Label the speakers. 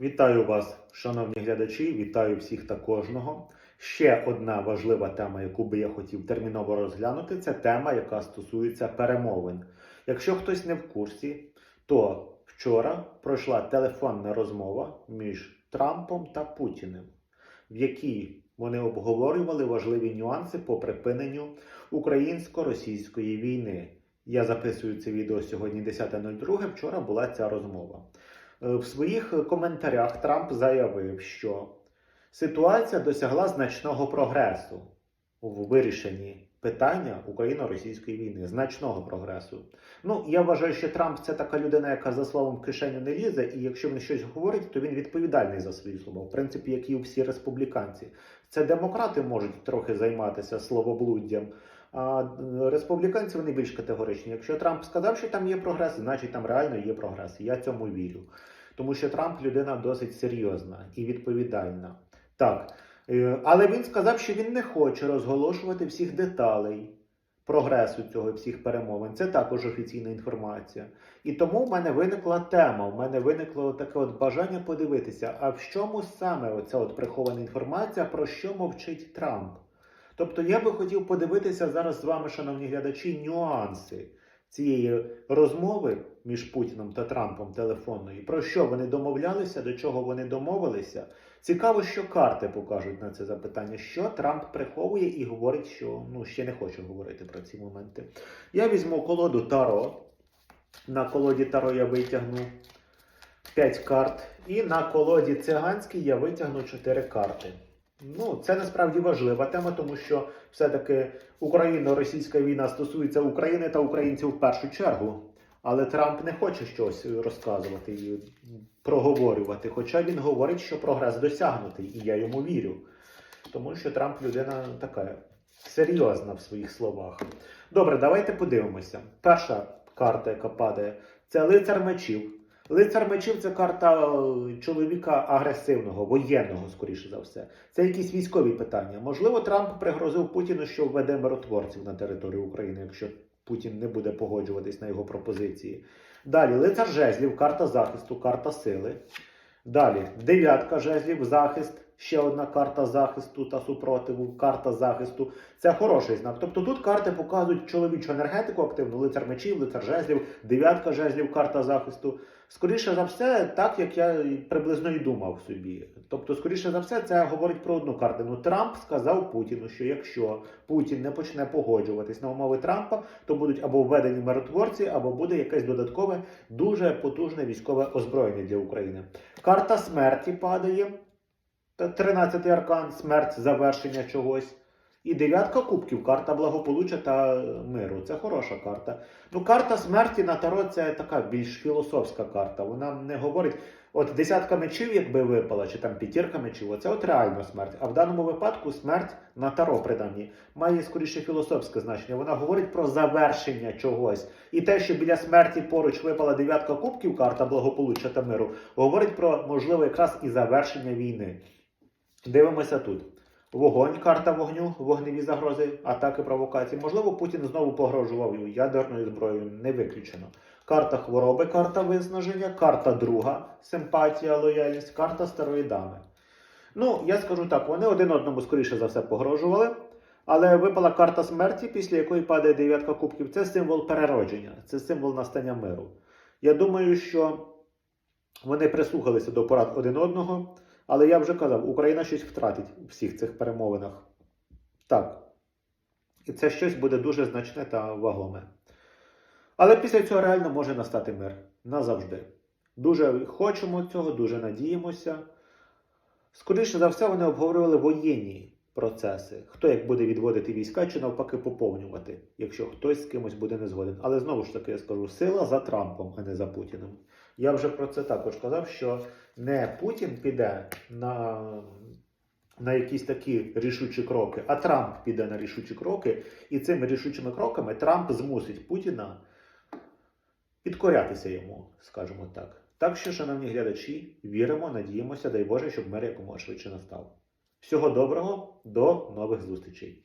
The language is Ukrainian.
Speaker 1: Вітаю вас, шановні глядачі, вітаю всіх та кожного. Ще одна важлива тема, яку би я хотів терміново розглянути, це тема, яка стосується перемовин. Якщо хтось не в курсі, то вчора пройшла телефонна розмова між Трампом та Путіним, в якій вони обговорювали важливі нюанси по припиненню українсько-російської війни. Я записую це відео сьогодні 10.02. Вчора була ця розмова. Е, В своїх коментарях Трамп заявив, що ситуація досягла значного прогресу в вирішенні питання Україно-російської війни. Значного прогресу. Ну, я вважаю, що Трамп це така людина, яка за словом в кишеню не лізе, і якщо він щось говорить, то він відповідальний за свої слова. В принципі, як і всі республіканці. Це демократи можуть трохи займатися словоблуддям. Республіканці вони більш категоричні. Якщо Трамп сказав, що там є прогрес, значить там реально є прогрес. Я цьому вірю. Тому що Трамп людина досить серйозна і відповідальна. Так. е, Але він сказав, що він не хоче розголошувати всіх деталей прогресу цього всіх перемовин. Це також офіційна інформація. І тому в мене виникла тема, в мене виникло таке от бажання подивитися, а в чому саме оця от прихована інформація, про що мовчить Трамп. Тобто я би хотів подивитися зараз з вами, шановні глядачі, нюанси цієї розмови між Путіном та Трампом телефонної. Про що вони домовлялися, до чого вони домовилися. Цікаво, що карти покажуть на це запитання, що Трамп приховує і говорить, що ну ще не хоче говорити про ці моменти. Я візьму колоду Таро. На колоді Таро я витягну 5 карт, і на колоді циганській я витягну 4 карти. Ну, це насправді важлива тема, тому що все-таки Україно-російська війна стосується України та українців в першу чергу. Але Трамп не хоче щось розказувати і проговорювати. Хоча він говорить, що прогрес досягнутий, і я йому вірю. Тому що Трамп людина така серйозна в своїх словах. Добре, давайте подивимося. Перша карта, яка падає, це лицар мечів. Лицар мечів це карта е, чоловіка агресивного, воєнного, скоріше за все. Це якісь військові питання. Можливо, Трамп пригрозив Путіну, що введе миротворців на територію України, якщо Путін не буде погоджуватись на його пропозиції. Далі лицар жезлів, карта захисту, карта сили. Далі дев'ятка жезлів, захист, ще одна карта захисту та супротиву, карта захисту. Це хороший знак. Тобто тут карти показують чоловічу енергетику активну, лицар мечів, лицар жезлів, дев'ятка жезлів, карта захисту. Скоріше за все, так як я приблизно і думав собі. Тобто, скоріше за все, це говорить про одну картину. Трамп сказав Путіну, що якщо Путін не почне погоджуватись на умови Трампа, то будуть або введені миротворці, або буде якесь додаткове дуже потужне військове озброєння для України. Карта смерті падає. Та 13-й аркан, смерть, завершення чогось. І дев'ятка кубків, карта благополуччя та миру. Це хороша карта. Ну, карта смерті на таро це така більш філософська карта. Вона не говорить, от десятка мечів, якби випала, чи там п'ятірка мечів, оце от реально смерть. А в даному випадку смерть на таро, принаймні, має скоріше філософське значення. Вона говорить про завершення чогось. І те, що біля смерті поруч випала дев'ятка кубків, карта благополуччя та миру, говорить про можливо якраз і завершення війни. Дивимося тут. Вогонь, карта вогню, вогневі загрози, атаки, провокації. Можливо, Путін знову погрожував ядерною зброєю, не виключено. Карта хвороби, карта виснаження, карта друга, симпатія, лояльність, карта старої дами. Ну, я скажу так, вони один одному, скоріше за все, погрожували. Але випала карта смерті, після якої падає дев'ятка кубків. Це символ переродження, це символ настання миру. Я думаю, що вони прислухалися до порад один одного. Але я вже казав, Україна щось втратить у всіх цих перемовинах. Так. І це щось буде дуже значне та вагоме. Але після цього реально може настати мир назавжди. Дуже хочемо цього, дуже надіємося. Скоріше за все, вони обговорювали воєнні процеси. Хто як буде відводити війська чи навпаки поповнювати, якщо хтось з кимось буде не згоден. Але знову ж таки я скажу: сила за Трампом, а не за Путіним. Я вже про це також казав, що не Путін піде на, на якісь такі рішучі кроки, а Трамп піде на рішучі кроки, і цими рішучими кроками Трамп змусить Путіна підкорятися йому, скажімо так. Так що, шановні глядачі, віримо, надіємося, дай Боже, щоб мир якомога швидше настав. Всього доброго, до нових зустрічей!